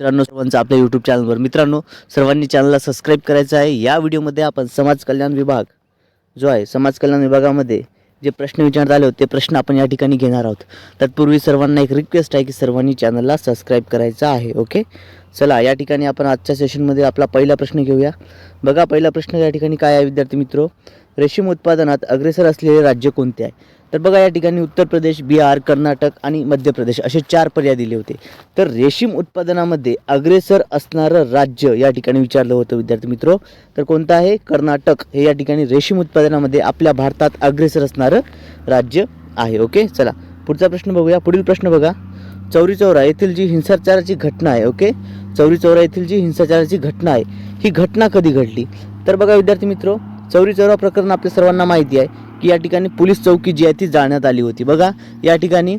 मित्रांनो सर्वांचं आपल्या यूट्यूब चॅनलवर मित्रांनो सर्वांनी चॅनलला सबस्क्राईब करायचं आहे. या व्हिडिओमध्ये आपण समाज कल्याण विभाग जो आहे समाज कल्याण विभागामध्ये जे प्रश्न विचारण्यात आले होते ते प्रश्न आपण या ठिकाणी घेणार आहोत. तत्पूर्वी सर्वांना एक रिक्वेस्ट आहे की सर्वांनी चॅनलला सबस्क्राईब करायचं आहे ओके चला या ठिकाणी आपण आजच्या सेशनमध्ये आपला पहिला प्रश्न घेऊया. बघा पहिला प्रश्न या ठिकाणी काय आहे विद्यार्थी मित्रो? रेशीम उत्पादनात अग्रेसर असलेले राज्य कोणते आहे? तर बघा या ठिकाणी उत्तर प्रदेश बिहार कर्नाटक आणि मध्य प्रदेश असे चार पर्याय दिले होते. तर रेशीम उत्पादनामध्ये अग्रेसर असणारं राज्य या ठिकाणी विचारलं होतं विद्यार्थी मित्रो. तर कोणतं आहे? कर्नाटक. हे या ठिकाणी रेशीम उत्पादनामध्ये आपल्या भारतात अग्रेसर असणारं राज्य आहे. ओके? चला पुढचा प्रश्न बघूया. पुढील प्रश्न बघा. चौरी चौरा येथील जी हिंसाचाराची घटना आहे ओके? चौरी चौरा येथील जी हिंसाचाराची घटना आहे ही घटना कधी घडली? तर बघा विद्यार्थी मित्रो चौरी चौरा प्रकरण आपल्या सर्वांना माहिती आहे की या ठिकाणी पोलीस चौकी जी आहे ती जाळण्यात आली होती. बघा या ठिकाणी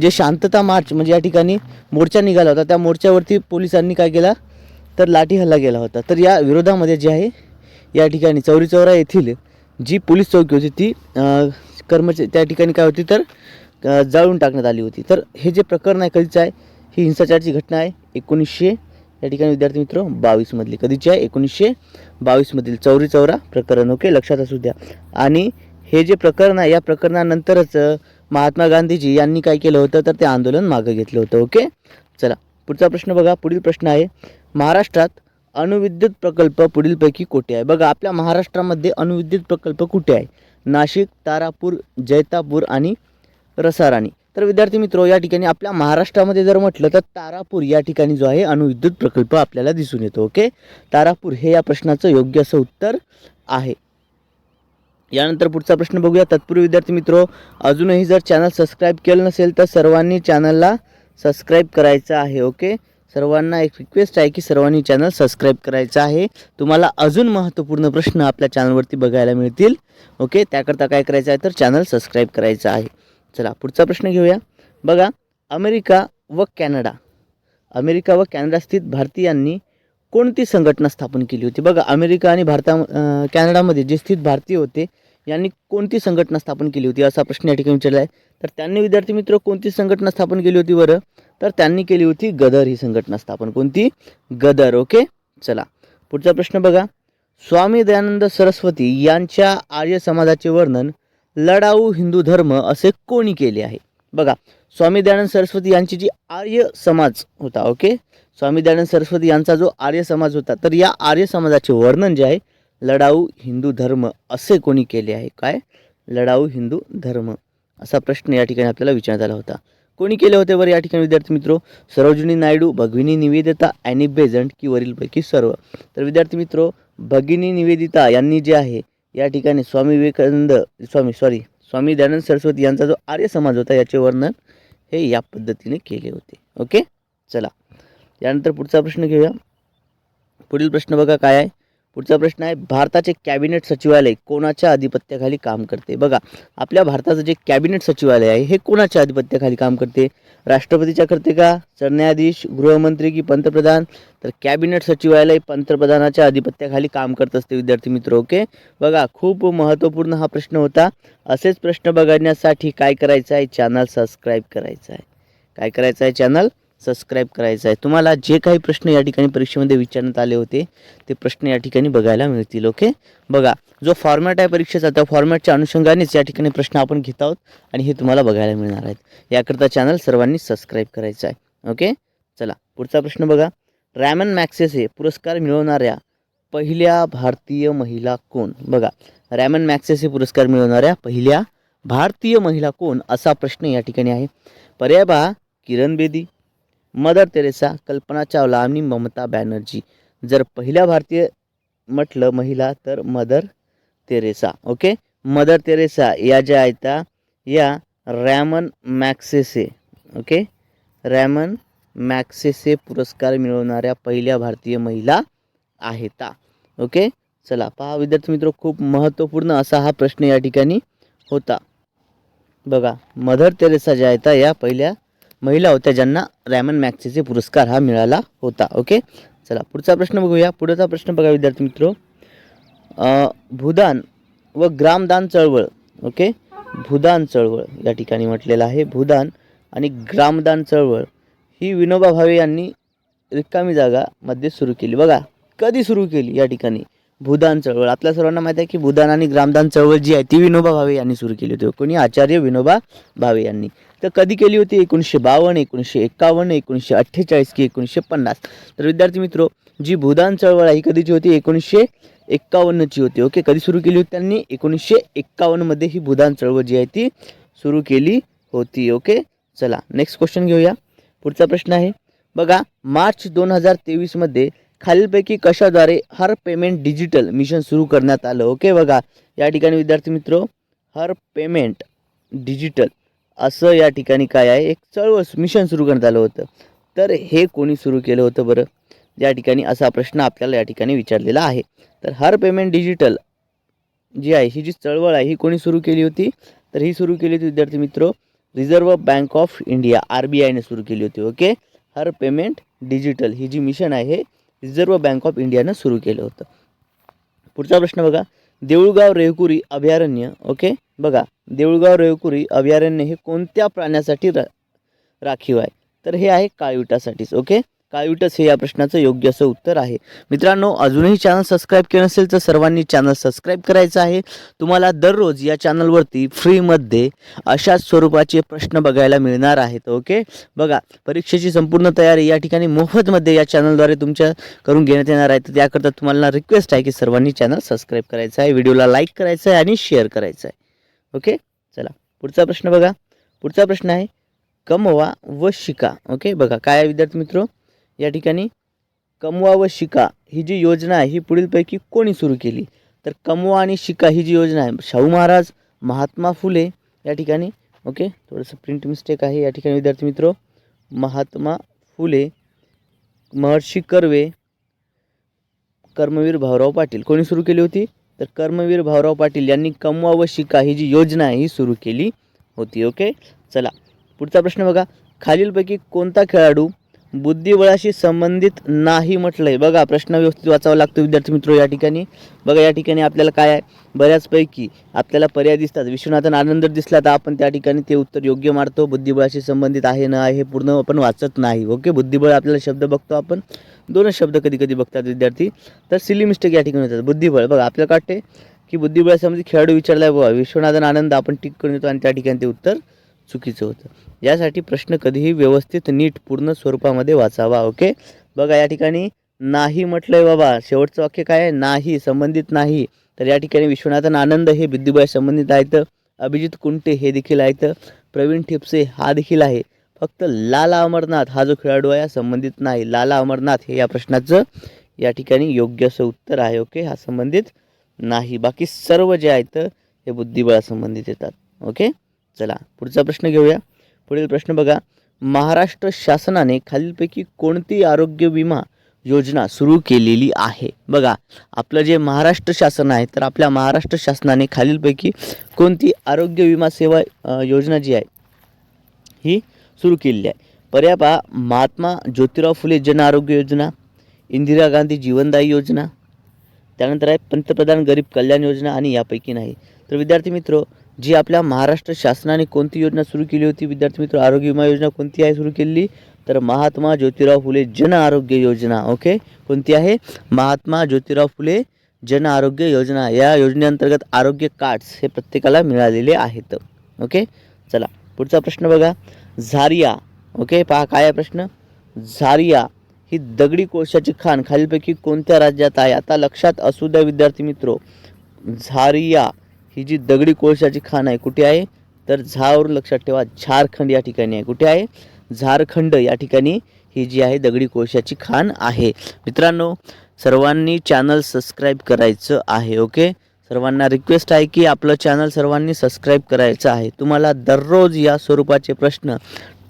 जे शांतता मार्च म्हणजे या ठिकाणी मोर्चा निघाला होता त्या मोर्चावरती पोलिसांनी काय केला? तर लाठी हल्ला केला होता. तर या विरोधामध्ये जे आहे या ठिकाणी चौरी चौरा येथील जी पोलीस चौकी होती ती कर्मचारी त्या ठिकाणी काय होती तर जाळून टाकण्यात आली होती. तर हे जे प्रकरण आहे कधीचं आहे? ही हिंसाचाराची घटना आहे एकोणीसशे या ठिकाणी विद्यार्थी मित्र बावीसमधली. कधीची आहे एकोणीसशे बावीसमधील. चौरी चौरा प्रकरण ओके? लक्षात असू द्या. आणि हे जे प्रकरण आहे या प्रकरणानंतरच महात्मा गांधीजी यांनी काय केलं होतं? तर ते आंदोलन मागं घेतलं होतं ओके? चला पुढचा प्रश्न बघा. पुढील प्रश्न आहे महाराष्ट्रात अणुविद्युत प्रकल्प पुढीलपैकी कुठे आहे? बघा आपल्या महाराष्ट्रामध्ये अणुविद्युत प्रकल्प कुठे आहे? नाशिक तारापूर जैतापूर आणि रसाराणी. तर विद्यार्थी मित्रो या ठिकाणी आपल्या महाराष्ट्रामध्ये जर म्हटलं तर तारापूर या ठिकाणी जो आहे अणुविद्युत प्रकल्प आपल्याला दिसून येतो ओके? तारापूर हे या प्रश्नाचं योग्य असं उत्तर आहे. यानंतर पुढचा प्रश्न बघूया. तत्पूर्वी विद्यार्थी मित्रो अजूनही जर चॅनल सबस्क्राईब केलं नसेल तर सर्वांनी चॅनलला सबस्क्राईब करायचं आहे ओके? सर्वांना एक रिक्वेस्ट आहे की सर्वांनी चॅनल सबस्क्राईब करायचं आहे. तुम्हाला अजून महत्त्वपूर्ण प्रश्न आपल्या चॅनलवरती बघायला मिळतील ओके? त्याकरता काय करायचं आहे तर चॅनल सबस्क्राईब करायचं आहे. चला पुढचा प्रश्न घेऊया. बघा अमेरिका व कॅनडा. अमेरिका व कॅनडा स्थित भारतीयांनी कोणती संघटना स्थापन केली होती? बघा अमेरिका आणि भारता कॅनडामध्ये जे स्थित भारतीय होते यांनी कोणती संघटना स्थापन केली होती? असा प्रश्न या ठिकाणी विचारला आहे. तर त्यांनी विद्यार्थी मित्र कोणती संघटना स्थापन केली होती बरं? तर त्यांनी केली होती गदर ही संघटना स्थापन. कोणती? गदर. ओके? चला. पुढचा प्रश्न बघा. स्वामी दयानंद सरस्वती यांच्या आर्य समाजाचे वर्णन लढाऊ हिंदू धर्म असे कोणी केले आहे? बघा स्वामी दयानंद सरस्वती यांची जी आर्य समाज होता ओके? स्वामी दयानंद सरस्वती यांचा जो आर्य समाज होता तर या आर्य समाजाचे वर्णन जे आहे लढाऊ हिंदू धर्म असे कोणी केले आहे? काय? लढाऊ हिंदू धर्म. असा प्रश्न या ठिकाणी आपल्याला विचारण्यात आला होता. कोणी केले होते बरं या ठिकाणी विद्यार्थी मित्रो? सरोजिनी नायडू भगविनी निवेदिता अॅनी बेझंट की वरीलपैकी सर्व. तर विद्यार्थी मित्रो भगिनी निवेदिता यांनी जे आहे या ठिकाणी स्वामी विवेकानंद स्वामी सॉरी स्वामी दयानंद सरस्वती यांचा जो आर्य समाज होता याचे वर्णन हे या पद्धतीने केले होते. ओके चला. यानंतर पुढचा प्रश्न घेऊया. पुढील प्रश्न बघा काय आहे. पुढचा प्रश्न आहे भारताचे कॅबिनेट सचिवालय कोणाच्या अधिपत्याखाली काम करते? बघा आपल्या भारताचं जे कॅबिनेट सचिवालय आहे हे कोणाच्या अधिपत्याखाली काम करते? राष्ट्रपतीच्या करते का? सरन्यायाधीश गृहमंत्री की पंतप्रधान? तर कॅबिनेट सचिवालय पंतप्रधानाच्या अधिपत्याखाली काम करत असते विद्यार्थी मित्र ओके? बघा खूप महत्त्वपूर्ण हा प्रश्न होता. असेच प्रश्न बघण्यासाठी काय करायचं आहे? चॅनल सबस्क्राईब करायचं आहे. काय करायचं आहे? चॅनल सबस्क्राईब करायचं आहे. तुम्हाला जे काही प्रश्न या ठिकाणी परीक्षेमध्ये विचारण्यात आले होते ते प्रश्न या ठिकाणी बघायला मिळतील ओके बघा जो फॉर्मॅट आहे परीक्षेचा त्या फॉर्मॅटच्या अनुषंगानेच या ठिकाणी प्रश्न आपण घेत आहोत आणि हे तुम्हाला बघायला मिळणार आहेत. याकरता चॅनल सर्वांनी सबस्क्राईब करायचं आहे ओके चला पुढचा प्रश्न बघा. रॅमन मॅक्सेसे पुरस्कार मिळवणाऱ्या पहिल्या भारतीय महिला कोण? बघा रॅमन मॅक्सेसे पुरस्कार मिळवणाऱ्या पहिल्या भारतीय महिला कोण? असा प्रश्न या ठिकाणी आहे. पर्याय पहा किरण बेदी मदर तेरेसा कल्पना चावला आणि ममता बॅनर्जी. जर पहिल्या भारतीय म्हटलं महिला तर Mother Teresa okay? Mother Teresa या ज्या आहेत या Ramon Magsaysay. Okay? Ramon Magsaysay पुरस्कार मिळवणाऱ्या पहिल्या भारतीय महिला आहेत ओके? चला पहा विद्यार्थी मित्र खूप महत्त्वपूर्ण असा हा प्रश्न या ठिकाणी होता. बघा मदर तेरेसा ज्या आहेत या पहिल्या महिला होत्या ज्यांना रॅमन मॅक्सेचे पुरस्कार हा मिळाला होता. ओके चला पुढचा प्रश्न बघूया. पुढचा प्रश्न बघा विद्यार्थी मित्र. भूदान व ग्रामदान चळवळ. ओके भूदान चळवळ या ठिकाणी म्हटलेलं आहे. भूदान आणि ग्रामदान चळवळ. ही विनोबा भावे यांनी रिकामी जागामध्ये सुरू केली. बघा कधी सुरू केली या ठिकाणी? भूदान चळवळ. आपल्या सर्वांना माहिती आहे की भूदान आणि ग्रामदान चळवळ जी आहे ती विनोबा भावे यांनी सुरू केली होती. कोणी? आचार्य विनोबा भावे यांनी. तर कधी केली होती? एकोणीसशे बावन्न एकोणीसशे एक्कावन्न एकोणीसशे अठ्ठेचाळीस की एकोणीसशे पन्नास. तर विद्यार्थी मित्रो जी भूदान चळवळ आहे ही कधीची होती? एकोणीसशे एक्कावन्नची होती. ओके? कधी सुरू केली होती त्यांनी? एकोणीसशे एक्कावन्नमध्ये ही भूदान चळवळ जी आहे ती सुरू केली होती. ओके? चला नेक्स्ट क्वेश्चन घेऊया. पुढचा प्रश्न आहे. बघा मार्च दोन हजार तेवीसमध्ये खालीलपैकी कशाद्वारे हर पेमेंट डिजिटल मिशन सुरू करण्यात आलं? ओके बघा. या ठिकाणी विद्यार्थी मित्र हर पेमेंट डिजिटल असं या ठिकाणी काय आहे? एक चळवळ मिशन सुरू करण्यात आलं होतं. तर हे कोणी सुरू केलं होतं बरं? या ठिकाणी असा प्रश्न आपल्याला या ठिकाणी विचारलेला आहे. तर हर पेमेंट डिजिटल जी आहे ही जी चळवळ आहे ही कोणी सुरू केली होती? तर ही सुरू केली होती विद्यार्थी मित्र Reserve Bank of India R B आयने सुरू केली होती. ओके हर पेमेंट डिजिटल ही जी मिशन आहे रिझर्व्ह बँक ऑफ इंडियानं सुरू केलं होतं. पुढचा प्रश्न बघा. देऊळगाव रेवकुरी अभयारण्य ओके? बघा. देऊळगाव रेवकुरी अभयारण्य हे कोणत्या प्राण्यासाठी रा राखीव आहे? तर हे आहे काळविटासाठीच ओके? काळविटच हे या प्रश्नाचं योग्य असं उत्तर आहे. मित्रांनो अजूनही चॅनल सबस्क्राईब केलं नसेल तर सर्वांनी चॅनल सबस्क्राईब करायचं आहे. तुम्हाला दररोज या चॅनलवरती फ्रीमध्ये अशाच स्वरूपाचे प्रश्न बघायला मिळणार आहेत ओके बघा परीक्षेची संपूर्ण तयारी या ठिकाणी मोफतमध्ये या चॅनलद्वारे तुमच्या करून घेण्यात येणार आहे. तर त्याकरता तुम्हाला रिक्वेस्ट आहे की सर्वांनी चॅनल सबस्क्राईब करायचं आहे व्हिडिओला लाईक करायचं आहे आणि शेअर करायचं आहे ओके चला पुढचा प्रश्न बघा. पुढचा प्रश्न आहे कमवा व शिका ओके बघा काय आहे विद्यार्थी मित्र? या ठिकाणी कमवा व शिका ही जी योजना आहे ही पुढीलपैकी कोणी सुरू केली? तर कमवा आणि शिका ही जी योजना आहे शाहू महाराज महात्मा फुले या ठिकाणी ओके? थोडंसं प्रिंट मिस्टेक आहे. या ठिकाणी विद्यार्थी मित्र महात्मा फुले महर्षी कर्वे कर्मवीर भाऊराव पाटील. कोणी सुरू केली होती? तर कर्मवीर भाऊराव पाटील यांनी कमवा व शिका ही जी योजना आहे ही सुरू केली होती ओके? चला पुढचा प्रश्न बघा. खालीलपैकी कोणता खेळाडू बुद्धिबळाशी संबंधित नाही म्हटलंय. बघा प्रश्न व्यवस्थित वाचावा लागतो विद्यार्थी मित्र या ठिकाणी. बघा या ठिकाणी आपल्याला काय आहे? बऱ्याचपैकी आपल्याला पर्याय दिसतात. विश्वनाथन आनंद दिसला तर आपण त्या ठिकाणी ते उत्तर योग्य मारतो बुद्धिबळाशी संबंधित आहे न आहे हे पूर्ण आपण वाचत नाही. ओके? बुद्धिबळ आपल्याला शब्द बघतो आपण. दोनच शब्द कधी कधी बघतात विद्यार्थी. तर सिली मिस्टेक या ठिकाणी होतात. बुद्धिबळ. बघा आपल्याला वाटते की बुद्धिबळासंबंधी खेळाडू विचारलाय बघा विश्वनाथन आनंद आपण टिक करून येतो आणि त्या ठिकाणी ते उत्तर चुकीचं होतं. यासाठी प्रश्न कधीही व्यवस्थित नीट पूर्ण स्वरूपामध्ये वाचावा ओके? बघा या ठिकाणी नाही म्हटलंय बाबा. शेवटचं वाक्य काय आहे? नाही संबंधित नाही. तर या ठिकाणी विश्वनाथन आनंद हे बुद्धिबळ संबंधित आहेत. अभिजित कुंटे हे देखील आहेत. प्रवीण ठिपसे हा देखील आहे. फक्त लाला अमरनाथ हा जो खेळाडू आहे हा संबंधित नाही. लाला अमरनाथ हे या प्रश्नाचं या ठिकाणी योग्य असं उत्तर आहे ओके? हा संबंधित नाही. बाकी सर्व जे आहेत हे बुद्धिबळासंबंधित येतात ओके? चला पुढचा प्रश्न घेऊया. पुढील प्रश्न बघा. महाराष्ट्र शासनाने खालीलपैकी कोणती आरोग्य विमा योजना सुरू केलेली आहे? बघा आपलं जे महाराष्ट्र शासन आहे तर आपल्या महाराष्ट्र शासनाने खालीलपैकी कोणती आरोग्य विमा सेवा योजना जी आहे ही सुरू केलेली आहे. पर्याय पहा. महात्मा ज्योतिराव फुले जन आरोग्य योजना इंदिरा गांधी जीवनदायी योजना त्यानंतर आहे पंतप्रधान गरीब कल्याण योजना आणि यापैकी नाही. तर विद्यार्थी मित्र जी आपल्या महाराष्ट्र शासनाने कोणती योजना सुरू केली होती? विद्यार्थी मित्र आरोग्य विमा योजना कोणती आहे सुरू केलेली? तर महात्मा ज्योतिराव फुले जन आरोग्य योजना ओके? कोणती आहे? महात्मा ज्योतिराव फुले जन आरोग्य योजना. या योजनेअंतर्गत आरोग्य कार्ड्स हे प्रत्येकाला मिळालेले आहेत ओके? चला पुढचा प्रश्न बघा. झारिया ओके? पहा काय आहे प्रश्न? झारिया ही दगडी कोळशाची खाण खालीलपैकी कोणत्या राज्यात आहे? आता लक्षात असू द्या विद्यार्थी मित्रो. झारिया ही जी दगडी कोळशाची खाण आहे कुठे आहे? तर झावरून लक्षात ठेवा झारखंड या ठिकाणी आहे. कुठे आहे? झारखंड या ठिकाणी ही जी आहे दगडी कोळशाची खाण आहे. मित्रांनो सर्वांनी चॅनल सबस्क्राईब करायचं आहे ओके सर्वांना रिक्वेस्ट आहे की आपलं चॅनल सर्वांनी सबस्क्राईब करायचं आहे. तुम्हाला दररोज या स्वरूपाचे प्रश्न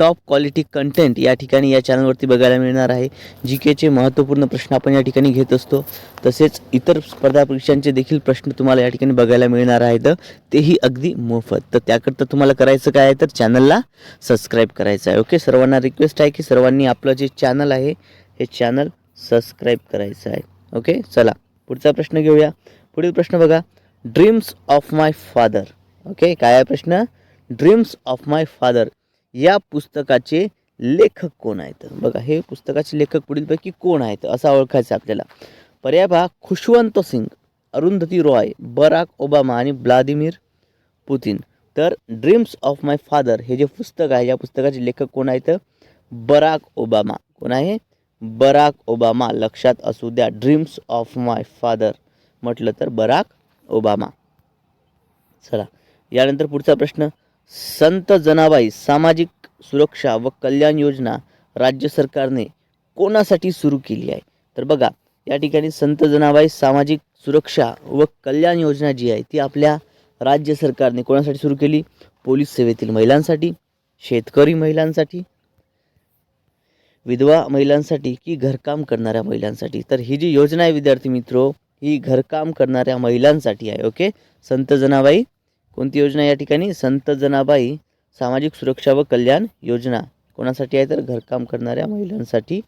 टॉप क्वालिटी कंटेंट या ठिकाणी या चॅनलवरती बघायला मिळणार आहे. जी केचे महत्त्वपूर्ण प्रश्न आपण या ठिकाणी घेत असतो. तसेच इतर स्पर्धा परीक्षांचे देखील प्रश्न तुम्हाला या ठिकाणी बघायला मिळणार आहेत. तेही अगदी मोफत. तर त्याकरता तुम्हाला करायचं काय आहे तर चॅनलला सबस्क्राईब करायचं आहे. ओके सर्वांना रिक्वेस्ट आहे की सर्वांनी आपलं जे चॅनल आहे हे चॅनल सबस्क्राईब करायचं आहे. ओके चला पुढचा प्रश्न घेऊया. पुढील प्रश्न बघा. Dreams of my father okay काय आहे प्रश्न? ड्रीम्स ऑफ माय फादर या पुस्तकाचे लेखक कोण आहेत? बघा हे पुस्तकाचे लेखक पुढीलपैकी कोण आहेत असा ओळखायचं आपल्याला. पर्याय पहा खुशवंत सिंग अरुंधती रॉय बराक ओबामा आणि व्लादिमीर पुतीन. तर ड्रीम्स ऑफ माय फादर हे जे पुस्तक आहे या पुस्तकाचे लेखक कोण आहेत? Barack Obama. कोण आहे? Barack Obama. लक्षात असू द्या ड्रीम्स ऑफ माय फादर म्हटलं तर बराक ओबामा. चला यानंतर पुढचा प्रश्न. संत जनाबाई सामाजिक सुरक्षा व कल्याण योजना राज्य सरकारने कोणासाठी सुरू केली आहे? तर बघा या ठिकाणी संत जनाबाई सामाजिक सुरक्षा व कल्याण योजना जी आहे ती आपल्या राज्य सरकारने कोणासाठी सुरू केली? पोलीस सेवेतील महिलांसाठी शेतकरी महिलांसाठी विधवा महिलांसाठी की घरकाम करणाऱ्या महिलांसाठी. तर ही जी योजना आहे विद्यार्थी मित्रो ही घरकाम करणाऱ्या महिलांसाठी आहे ओके? संत जनाबाई कोणती योजना या ठिकाणी? संत जनाबाई सामाजिक सुरक्षा व कल्याण योजना. कोणासाठी आहे तर घरकाम करणाऱ्या महिलांसाठी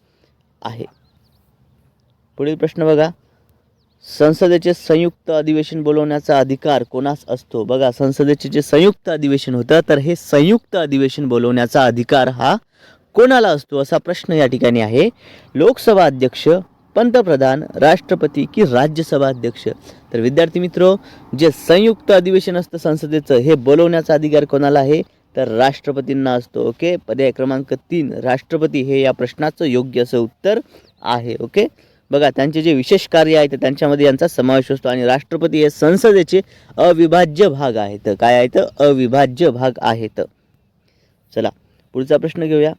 आहे. पुढील प्रश्न बघा. संसदेचे संयुक्त अधिवेशन बोलवण्याचा अधिकार कोणास असतो? बघा संसदेचे जे संयुक्त अधिवेशन होतं तर हे संयुक्त अधिवेशन बोलवण्याचा अधिकार हा कोणाला असतो? असा प्रश्न या ठिकाणी आहे. लोकसभा अध्यक्ष पंतप्रधान राष्ट्रपती की राज्यसभा अध्यक्ष. तर विद्यार्थी मित्र जे संयुक्त अधिवेशन असतं संसदेचं हे बोलवण्याचा अधिकार कोणाला आहे? तर राष्ट्रपतींना असतो ओके? पर्याय क्रमांक तीन राष्ट्रपती हे या प्रश्नाचं योग्य असं उत्तर आहे ओके? बघा त्यांचे जे विशेष कार्य आहे तर त्यांच्यामध्ये यांचा समावेश असतो आणि राष्ट्रपती हे संसदेचे अविभाज्य भाग आहेत. काय आहेत? अविभाज्य भाग आहेत. चला पुढचा प्रश्न घेऊया.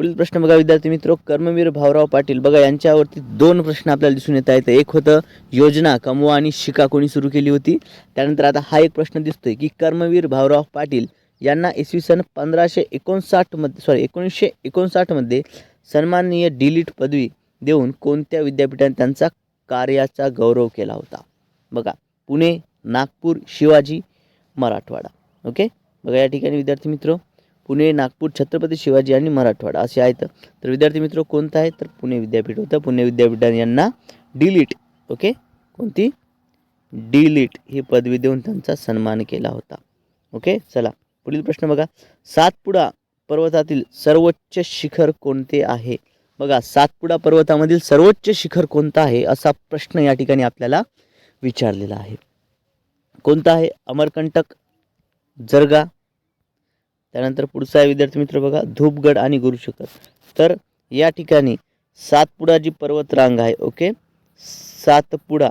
पुढील प्रश्न बघा विद्यार्थी मित्र कर्मवीर भाऊराव पाटील. बघा यांच्यावरती दोन प्रश्न आपल्याला दिसून येत आहेत. एक होतं योजना कमवा आणि शिका कोणी सुरू केली होती? त्यानंतर आता हा एक प्रश्न दिसतोय की कर्मवीर भाऊराव पाटील यांना इसवी सन पंधराशे एकोणसाठमध्ये सॉरी एकोणीसशे एकोणसाठमध्ये सन्माननीय डिलीट पदवी देऊन कोणत्या विद्यापीठाने त्यांचा कार्याचा गौरव केला होता? बघा पुणे नागपूर शिवाजी मराठवाडा. ओके? बघा या ठिकाणी विद्यार्थी मित्र पुणे नागपूर छत्रपती शिवाजी आणि मराठवाडा असे आहेत. तर विद्यार्थी मित्र कोणतं आहे? तर पुणे विद्यापीठ होतं. पुणे विद्यापीठाने यांना डिलीट ओके? कोणती? डिलीट ही पदवी देऊन त्यांचा सन्मान केला होता. ओके? चला पुढील प्रश्न बघा. सातपुडा पर्वतातील सर्वोच्च शिखर कोणते आहे? बघा सातपुडा पर्वतामधील सर्वोच्च शिखर कोणतं आहे असा प्रश्न या ठिकाणी आपल्याला विचारलेला आहे. कोणता आहे? अमरकंटक जरगा त्यानंतर पुढचा आहे विद्यार्थी मित्र बघा धूपगड आणि गुरुशिखर. तर या ठिकाणी सातपुडा जी पर्वतरांग आहे ओके? सातपुडा.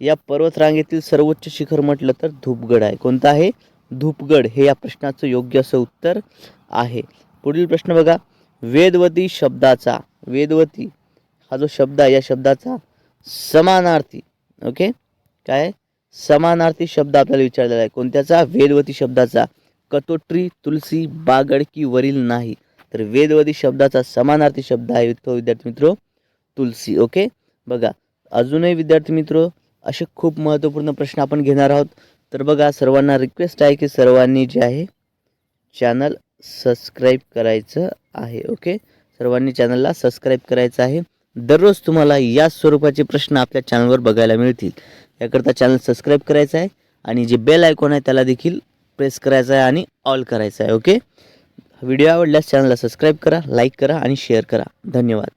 या पर्वतरांगेतील सर्वोच्च शिखर म्हटलं तर धूपगड आहे. कोणता आहे? धूपगड. हे या प्रश्नाचं योग्य असं उत्तर आहे. पुढील प्रश्न बघा. वेदवती शब्दाचा वेदवती हा जो शब्द आहे या शब्दाचा समानार्थी ओके? काय? समानार्थी शब्द आपल्याला विचारलेला आहे. कोणत्याचा? वेदवती शब्दाचा. कतोट्री तुलसी बागडकी वरील नाही. तर वेदवधी शब्दाचा समानार्थी शब्द आहे तो विद्यार्थी मित्र तुलसी. ओके? बघा अजूनही विद्यार्थी मित्र असे खूप महत्त्वपूर्ण प्रश्न आपण घेणार आहोत. तर बघा सर्वांना रिक्वेस्ट आहे की सर्वांनी जे आहे चॅनल सबस्क्राईब करायचं आहे. ओके? सर्वांनी चॅनलला सबस्क्राईब करायचं आहे. दररोज तुम्हाला या स्वरूपाचे प्रश्न आपल्या चॅनलवर बघायला मिळतील. याकरता चॅनल सबस्क्राईब करायचं आहे आणि जे बेल आयकॉन आहे त्याला देखील प्रेस करायचा आहे आणि ऑल करायचा आहे ओके व्हिडिओ आवडल्यास चॅनलला सबस्क्राईब करा लाईक करा आणि शेअर करा. धन्यवाद.